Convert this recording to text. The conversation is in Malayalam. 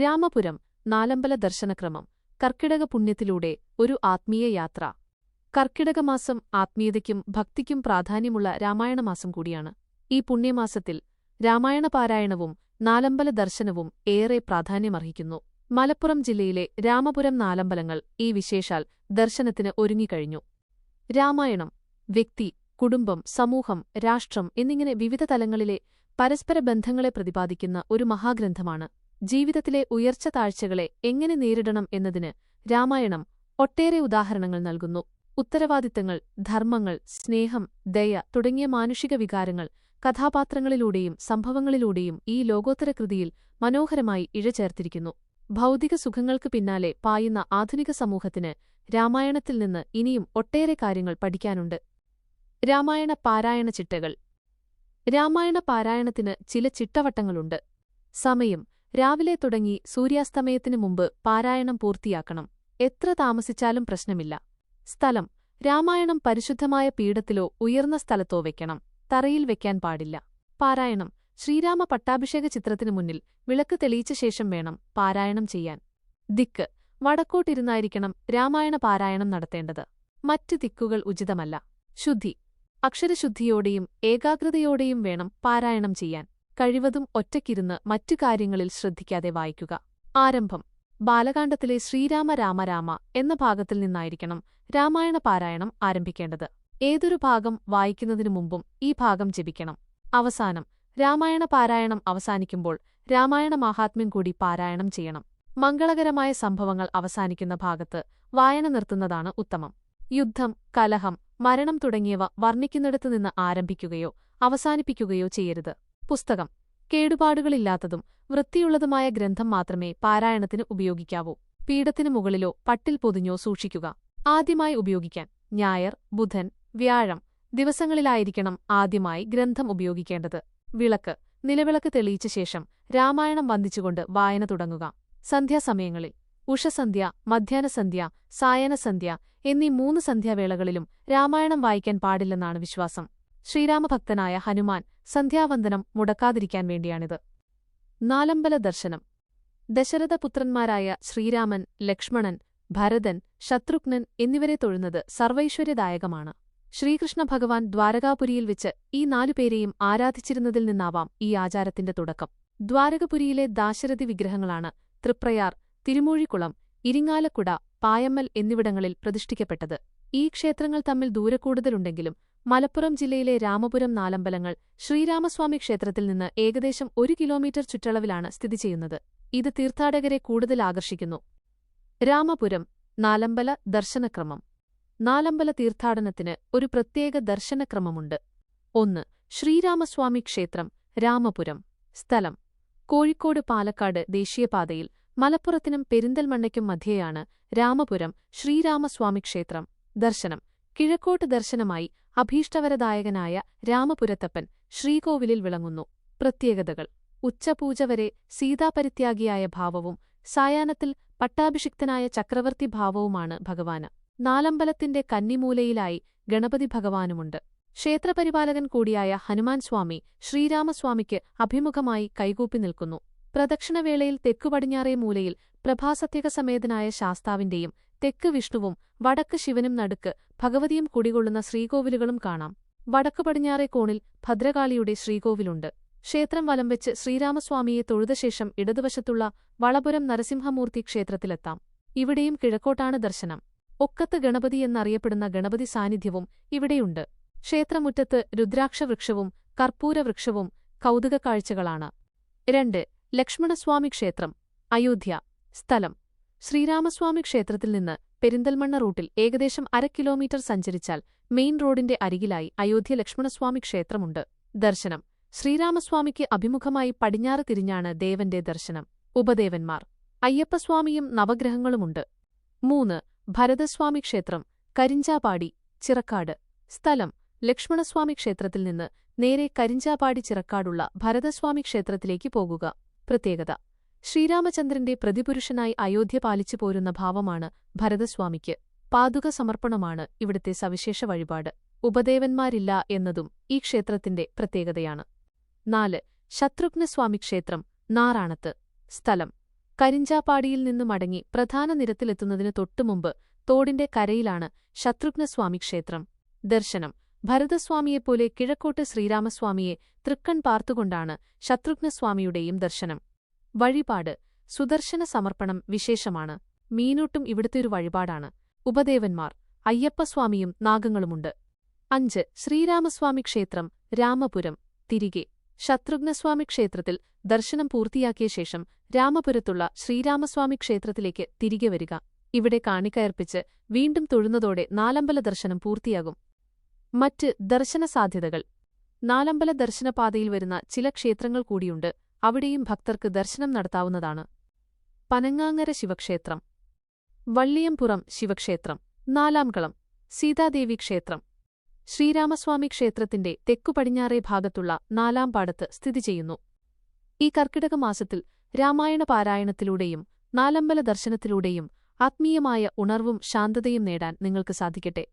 രാമപുരം നാലമ്പല ദർശനക്രമം കർക്കിടക പുണ്യത്തിലൂടെ ഒരു ആത്മീയ യാത്ര. കർക്കിടകമാസം ആത്മീയതയ്ക്കും ഭക്തിക്കും പ്രാധാന്യമുള്ള രാമായണമാസം കൂടിയാണ്. ഈ പുണ്യമാസത്തിൽ രാമായണ പാരായണവും നാലമ്പല ദർശനവും ഏറെ പ്രാധാന്യമർഹിക്കുന്നു. മലപ്പുറം ജില്ലയിലെ രാമപുരം നാലമ്പലങ്ങൾ ഈ വിശേഷാൽ ദർശനത്തിന് ഒരുങ്ങിക്കഴിഞ്ഞു. രാമായണം വ്യക്തി കുടുംബം സമൂഹം രാഷ്ട്രം എന്നിങ്ങനെ വിവിധ തലങ്ങളിലെ പരസ്പര ബന്ധങ്ങളെ പ്രതിപാദിക്കുന്ന ഒരു മഹാഗ്രന്ഥമാണ്. ജീവിതത്തിലെ ഉയർച്ച താഴ്ചകളെ എങ്ങനെ നേരിടണം എന്നതിന് രാമായണം ഒട്ടേറെ ഉദാഹരണങ്ങൾ നൽകുന്നു. ഉത്തരവാദിത്തങ്ങൾ ധർമ്മങ്ങൾ സ്നേഹം ദയ തുടങ്ങിയ മാനുഷിക വികാരങ്ങൾ കഥാപാത്രങ്ങളിലൂടെയും സംഭവങ്ങളിലൂടെയും ഈ ലോകോത്തര കൃതിയിൽ മനോഹരമായി ഇഴചേർത്തിരിക്കുന്നു. ഭൗതിക സുഖങ്ങൾക്ക് പിന്നാലെ പായുന്ന ആധുനിക സമൂഹത്തിന് രാമായണത്തിൽ നിന്ന് ഇനിയും ഒട്ടേറെ കാര്യങ്ങൾ പഠിക്കാനുണ്ട്. രാമായണ പാരായണ ചിട്ടകൾ. രാമായണ പാരായണത്തിന് ചില ചിട്ടവട്ടങ്ങളുണ്ട്. സമയം രാവിലെ തുടങ്ങി സൂര്യാസ്തമയത്തിനു മുമ്പ് പാരായണം പൂർത്തിയാക്കണം. എത്ര താമസിച്ചാലും പ്രശ്നമില്ല. സ്ഥലം. രാമായണം പരിശുദ്ധമായ പീഠത്തിലോ ഉയർന്ന സ്ഥലത്തോ വെക്കണം. തറയിൽ വെക്കാൻ പാടില്ല. പാരായണം. ശ്രീരാമ പട്ടാഭിഷേക ചിത്രത്തിനു മുന്നിൽ വിളക്ക് തെളിയിച്ച ശേഷം വേണം പാരായണം ചെയ്യാൻ. ദിക്ക്. വടക്കോട്ടിരുന്നായിരിക്കണം രാമായണ പാരായണം നടത്തേണ്ടത്. മറ്റ് ദിക്കുകൾ ഉചിതമല്ല. ശുദ്ധി. അക്ഷരശുദ്ധിയോടെയും ഏകാഗ്രതയോടെയും വേണം പാരായണം ചെയ്യാൻ. കഴിവതും ഒറ്റയ്ക്കിരുന്ന് മറ്റു കാര്യങ്ങളിൽ ശ്രദ്ധിക്കാതെ വായിക്കുക. ആരംഭം. ബാലകാണ്ഡത്തിലെ ശ്രീരാമ രാമ രാമ എന്ന ഭാഗത്തിൽ നിന്നായിരിക്കണം രാമായണ പാരായണം ആരംഭിക്കേണ്ടത്. ഏതൊരു ഭാഗം വായിക്കുന്നതിനു മുമ്പും ഈ ഭാഗം ജപിക്കണം. അവസാനം രാമായണ പാരായണം അവസാനിക്കുമ്പോൾ രാമായണ മഹാത്മ്യം കൂടി പാരായണം ചെയ്യണം. മംഗളകരമായ സംഭവങ്ങൾ അവസാനിക്കുന്ന ഭാഗത്ത് വായന നിർത്തുന്നതാണ് ഉത്തമം. യുദ്ധം കലഹം മരണം തുടങ്ങിയവ വർണിക്കുന്നിടത്തു നിന്ന് ആരംഭിക്കുകയോ അവസാനിപ്പിക്കുകയോ ചെയ്യരുത്. പുസ്തകം. കേടുപാടുകളില്ലാത്തതും വൃത്തിയുള്ളതുമായ ഗ്രന്ഥം മാത്രമേ പാരായണത്തിന് ഉപയോഗിക്കാവൂ. പീഠത്തിനു മുകളിലോ പട്ടിൽ പൊതിഞ്ഞോ സൂക്ഷിക്കുക. ആദ്യമായി ഉപയോഗിക്കാൻ ഞായർ ബുധൻ വ്യാഴം ദിവസങ്ങളിലായിരിക്കണം ആദ്യമായി ഗ്രന്ഥം ഉപയോഗിക്കേണ്ടത്. വിളക്ക്. നിലവിളക്ക് തെളിയിച്ച ശേഷം രാമായണം വന്ദിച്ചുകൊണ്ട് വായന തുടങ്ങുക. സന്ധ്യാസമയങ്ങളിൽ ഉഷസന്ധ്യ മധ്യാഹ്നസന്ധ്യ സായനസന്ധ്യ എന്നീ മൂന്ന് സന്ധ്യാവേളകളിലും രാമായണം വായിക്കാൻ പാടില്ലെന്നാണ് വിശ്വാസം. ശ്രീരാമഭക്തനായ ഹനുമാൻ സന്ധ്യാവന്ദനം മുടക്കാതിരിക്കാൻ വേണ്ടിയാണിത്. നാലമ്പല ദർശനം. ദശരഥപുത്രന്മാരായ ശ്രീരാമൻ ലക്ഷ്മണൻ ഭരതൻ ശത്രുഘ്നൻ എന്നിവരെ തൊഴുന്നത് സർവൈശ്വര്യദായകമാണ്. ശ്രീകൃഷ്ണ ഭഗവാൻ ദ്വാരകാപുരിയിൽ വെച്ച് ഈ നാലുപേരെയും ആരാധിച്ചിരുന്നതിൽ നിന്നാവാം ഈ ആചാരത്തിന്റെ തുടക്കം. ദ്വാരകപുരിയിലെ ദാശരഥി വിഗ്രഹങ്ങളാണ് തൃപ്രയാർ തിരുമൂഴിക്കുളം ഇരിങ്ങാലക്കുട പായമ്മൽ എന്നിവിടങ്ങളിൽ പ്രതിഷ്ഠിക്കപ്പെട്ടത്. ഈ ക്ഷേത്രങ്ങൾ തമ്മിൽ ദൂരക്കൂടുതലുണ്ടെങ്കിലും മലപ്പുറം ജില്ലയിലെ രാമപുരം നാലമ്പലങ്ങൾ ശ്രീരാമസ്വാമി ക്ഷേത്രത്തിൽ നിന്ന് ഏകദേശം ഒരു കിലോമീറ്റർ ചുറ്റളവിലാണ് സ്ഥിതി ചെയ്യുന്നത്. ഇത് തീർത്ഥാടകരെ കൂടുതൽ ആകർഷിക്കുന്നു. രാമപുരം നാലമ്പല ദർശനക്രമം. നാലമ്പല തീർത്ഥാടനത്തിന് ഒരു പ്രത്യേക ദർശനക്രമമുണ്ട്. ഒന്ന് ശ്രീരാമസ്വാമി ക്ഷേത്രം രാമപുരം. സ്ഥലം കോഴിക്കോട് പാലക്കാട് ദേശീയപാതയിൽ മലപ്പുറത്തിനും പെരിന്തൽമണ്ണയ്ക്കും മധ്യേയാണ് രാമപുരം ശ്രീരാമസ്വാമി ക്ഷേത്രം. ദർശനം. കിഴക്കോട്ട് ദർശനമായി അഭീഷ്ടവരദായകനായ രാമപുരത്തപ്പൻ ശ്രീകോവിലിൽ വിളങ്ങുന്നു. പ്രത്യേകതകൾ. ഉച്ചപൂജ വരെ സീതാപരിത്യാഗിയായ ഭാവവും സായാഹ്നത്തിൽ പട്ടാഭിഷിക്തനായ ചക്രവർത്തി ഭാവവുമാണ് ഭഗവാന്. നാലമ്പലത്തിന്റെ കന്നിമൂലയിലായി ഗണപതി ഭഗവാനുമുണ്ട്. ക്ഷേത്രപരിപാലകൻ കൂടിയായ ഹനുമാൻ സ്വാമി ശ്രീരാമസ്വാമിക്ക് അഭിമുഖമായി കൈകൂപ്പി നിൽക്കുന്നു. പ്രദക്ഷിണവേളയിൽ തെക്കുപടിഞ്ഞാറേ മൂലയിൽ പ്രഭാസത്യകസമേതനായ ശാസ്താവിന്റെയും തെക്ക് വിഷ്ണുവും വടക്ക് ശിവനും നടുക്ക് ഭഗവതിയും കുടികൊള്ളുന്ന ശ്രീകോവിലുകളും കാണാം. വടക്ക് പടിഞ്ഞാറേ കോണിൽ ഭദ്രകാളിയുടെ ശ്രീകോവിലുണ്ട്. ക്ഷേത്രം വലം വെച്ച് ശ്രീരാമസ്വാമിയെ തൊഴുതശേഷം ഇടതുവശത്തുള്ള വളപുരം നരസിംഹമൂർത്തി ക്ഷേത്രത്തിലെത്താം. ഇവിടെയും കിഴക്കോട്ടാണ് ദർശനം. ഒക്കത്ത് ഗണപതി എന്നറിയപ്പെടുന്ന ഗണപതി സാന്നിധ്യവും ഇവിടെയുണ്ട്. ക്ഷേത്രമുറ്റത്ത് രുദ്രാക്ഷവൃക്ഷവും കർപ്പൂരവൃക്ഷവും കൗതുക കാഴ്ചകളാണ് രണ്ട് ലക്ഷ്മണസ്വാമി ക്ഷേത്രം അയോധ്യ സ്ഥലം. ശ്രീരാമസ്വാമി ക്ഷേത്രത്തിൽ നിന്ന് പെരിന്തൽമണ്ണ റൂട്ടിൽ ഏകദേശം അര കിലോമീറ്റർ സഞ്ചരിച്ചാൽ മെയിൻ റോഡിന്റെ അരികിലായി അയോധ്യ ലക്ഷ്മണസ്വാമി ക്ഷേത്രമുണ്ട്. ദർശനം. ശ്രീരാമസ്വാമിക്ക് അഭിമുഖമായി പടിഞ്ഞാറ് തിരിഞ്ഞാണ് ദേവന്റെ ദർശനം. ഉപദേവന്മാർ. അയ്യപ്പസ്വാമിയും നവഗ്രഹങ്ങളുമുണ്ട്. മൂന്ന്. ഭരതസ്വാമി ക്ഷേത്രം. കരിഞ്ചാപാടി ചിറക്കാട്. സ്ഥലം. ലക്ഷ്മണസ്വാമി ക്ഷേത്രത്തിൽ നിന്ന് നേരെ കരിഞ്ചാപാടി ചിറക്കാടുള്ള ഭരതസ്വാമി ക്ഷേത്രത്തിലേക്ക് പോകുക. പ്രത്യേകത. ശ്രീരാമചന്ദ്രന്റെ പ്രതിപുരുഷനായി അയോധ്യ പാലിച്ചു പോരുന്ന ഭാവമാണ് ഭരതസ്വാമിക്ക്. പാതുക സമർപ്പണമാണ് ഇവിടുത്തെ സവിശേഷ വഴിപാട്. ഉപദേവന്മാരില്ല എന്നതും ഈ ക്ഷേത്രത്തിന്റെ പ്രത്യേകതയാണ്. നാല് ശത്രുഘ്നസ്വാമി ക്ഷേത്രം നാറാണത്ത്. സ്ഥലം. കരിഞ്ചാപ്പാടിയിൽ നിന്ന് മടങ്ങി പ്രധാന നിരത്തിലെത്തുന്നതിന് തൊട്ടുമുമ്പ് തോടിന്റെ കരയിലാണ് ശത്രുഘ്നസ്വാമി ക്ഷേത്രം. ദർശനം. ഭരതസ്വാമിയെപ്പോലെ കിഴക്കോട്ട് ശ്രീരാമസ്വാമിയെ തൃക്കൺ പാർത്തുകൊണ്ടാണ് ശത്രുഘ്നസ്വാമിയുടെയും ദർശനം. വഴിപാട് സുദർശന സമർപ്പണം വിശേഷമാണ്. മീനൂട്ടും ഇവിടുത്തെ ഒരു വഴിപാടാണ്. ഉപദേവന്മാർ അയ്യപ്പസ്വാമിയും നാഗങ്ങളുമുണ്ട്. അഞ്ച് ശ്രീരാമസ്വാമി ക്ഷേത്രം രാമപുരം തിരികെ. ശത്രുഘ്നസ്വാമി ക്ഷേത്രത്തിൽ ദർശനം പൂർത്തിയാക്കിയ ശേഷം രാമപുരത്തുള്ള ശ്രീരാമസ്വാമി ക്ഷേത്രത്തിലേക്ക് തിരികെ വരിക. ഇവിടെ കാണിക്കയർപ്പിച്ച് വീണ്ടും തൊഴുന്നതോടെ നാലമ്പല ദർശനം പൂർത്തിയാകും. മറ്റ് ദർശന സാധ്യതകൾ. നാലമ്പല ദർശനപാതയിൽ വരുന്ന ചില ക്ഷേത്രങ്ങൾ കൂടിയുണ്ട്. അവിടെയും ഭക്തർക്ക് ദർശനം നടത്താവുന്നതാണ്. പനങ്ങാങ്ങര ശിവക്ഷേത്രം. വള്ളിയംപുറം ശിവക്ഷേത്രം. നാലാംകളം സീതാദേവി ക്ഷേത്രം. ശ്രീരാമസ്വാമി ക്ഷേത്രത്തിന്റെ തെക്കുപടിഞ്ഞാറേ ഭാഗത്തുള്ള നാലാം പാടത്ത് സ്ഥിതി ചെയ്യുന്നു. ഈ കർക്കിടക മാസത്തിൽ രാമായണ പാരായണത്തിലൂടെയും നാലമ്പല ദർശനത്തിലൂടെയും ആത്മീയമായ ഉണർവും ശാന്തതയും നേടാൻ നിങ്ങൾക്ക് സാധിക്കട്ടെ.